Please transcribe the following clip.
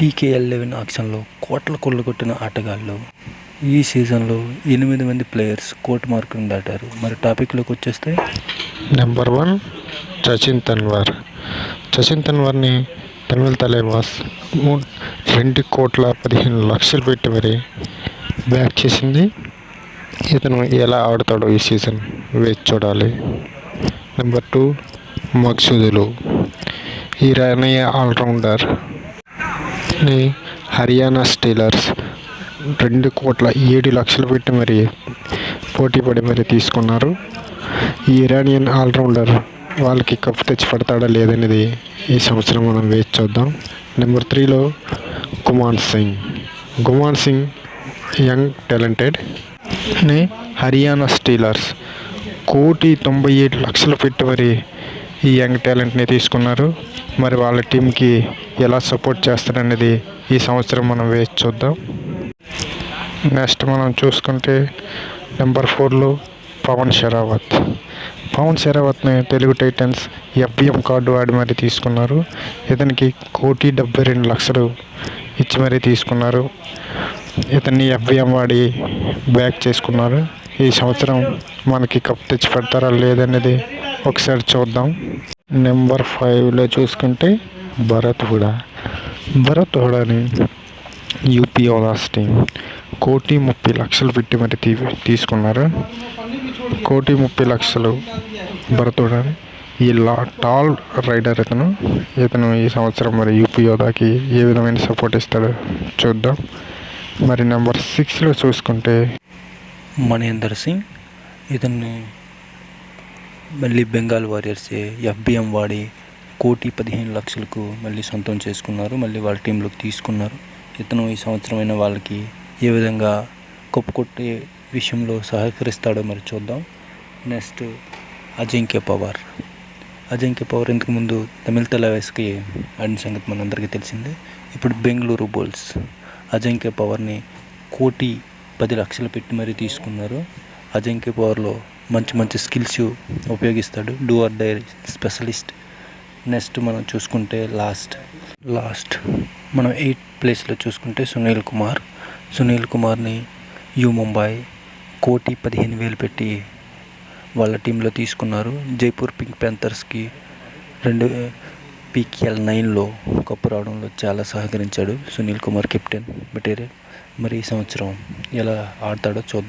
PKL eleven ఆక్షన్లో కోట్ల కొల్లగొట్టిన ఆటగాళ్ళు. ఈ సీజన్లో ఎనిమిది మంది ప్లేయర్స్ కోటి మార్కును దాటారు. మరి టాపిక్లోకి వచ్చేస్తే? నెంబర్ వన్ సచిన్ తన్వార్ సచిన్ తన్వార్ని తమిళ తలేబాస్ మూ- రెండు కోట్ల పదిహేను లక్షలు పెట్టి మరి బ్యాక్ చేసింది. ఇతను ఎలా ఆడతాడో ఈ సీజన్ వేచి చూడాలి. నెంబర్ టూ మక్సూదులు. ఈ రనయ్య ఆల్రౌండర్ ని హర్యానా స్టీలర్స్ రెండు కోట్ల ఏడు లక్షలు పెట్టి మరి పోటీ పడి మరి తీసుకున్నారు. ఈ ఇరానియన్ ఆల్రౌండర్ వాళ్ళకి కప్పు తెచ్చి పడతాడా లేదనేది ఈ సంవత్సరం మనం వేచి చూద్దాం. నెంబర్ త్రీలో గుమాన్ సింగ్. గుమాన్ సింగ్ యంగ్ టాలెంటెడ్ని హర్యానా స్టీలర్స్ కోటి తొంభై ఏడు లక్షలు పెట్టి మరి ఈ యంగ్ టాలెంట్ని తీసుకున్నారు. మరి వాళ్ళ టీంకి ఎలా సపోర్ట్ చేస్తారనేది ఈ సంవత్సరం మనం వేచి చూద్దాం. నెక్స్ట్ మనం చూసుకుంటే నెంబర్ ఫోర్లో పవన్ షెరావత్. పవన్ షెరావత్ని తెలుగు టైటన్స్ ఎఫ్బిఎం కార్డు వాడి మరి తీసుకున్నారు. ఇతనికి కోటి డెబ్బై రెండు లక్షలు ఇచ్చి మరీ తీసుకున్నారు. ఇతన్ని ఎఫ్బిఎం వాడి బ్యాక్ చేసుకున్నారు. ఈ సంవత్సరం మనకి కప్ తెచ్చి పెడతారా లేదనేది ఒకసారి చూద్దాం. నెంబర్ ఫైవ్లో చూసుకుంటే భరత్ హుడా భరత్ హుడాని యూపీ ఓదాస్ టీం కోటి ముప్పై లక్షలు పెట్టి మరి తీ తీసుకున్నారు. కోటి ముప్పై లక్షలు భరతుడు ఈ లా టాల్ రైడర్ ఇతను. ఇతను ఈ సంవత్సరం మరి యూపీ యోధాకి ఏ విధమైన సపోర్ట్ ఇస్తాడో చూద్దాం. మరి నెంబర్ సిక్స్లో చూసుకుంటే మణేందర్ సింగ్ ఇతన్ని మళ్ళీ బెంగాల్ వారియర్స్ ఎఫ్బిఎం వాడి కోటి పదిహేను లక్షలకు మళ్ళీ సొంతం చేసుకున్నారు మళ్ళీ వాళ్ళ టీంలోకి తీసుకున్నారు. ఇతను ఈ సంవత్సరమైన వాళ్ళకి ఏ విధంగా కప్పు కొట్టే విషయంలో సహకరిస్తాడో మరి చూద్దాం. నెక్స్ట్ అజింక్య పవార్. అజింక్య పవార్ ఇంతకుముందు తమిళ తెలవేస్కి ఆడిన సంగతి మనందరికీ తెలిసిందే. ఇప్పుడు బెంగళూరు బోల్స్. అజింక్య పవర్ని కోటి పది లక్షలు పెట్టి మరీ తీసుకున్నారు. అజింక్య పవర్లో మంచి మంచి స్కిల్స్ ఉపయోగిస్తాడు. డూ ఆర్ స్పెషలిస్ట్ నెక్స్ట్ మనం చూసుకుంటే లాస్ట్ లాస్ట్ మనం ఎయిత్ ప్లేస్లో చూసుకుంటే సునీల్ కుమార్. సునీల్ కుమార్ని యూ ముంబై కోటి పదిహేను వేలు పెట్టి వాళ్ళ టీంలో తీసుకున్నారు. జైపూర్ పింక్ ప్యాంథర్స్కి రెండు పీకేఎల్ నైన్లో కప్పు రావడంలో చాలా సహకరించాడు సునీల్ కుమార్ కెప్టెన్ మెటీరియల్. మరి ఈ సంవత్సరం ఎలా ఆడతాడో చూద్దాం.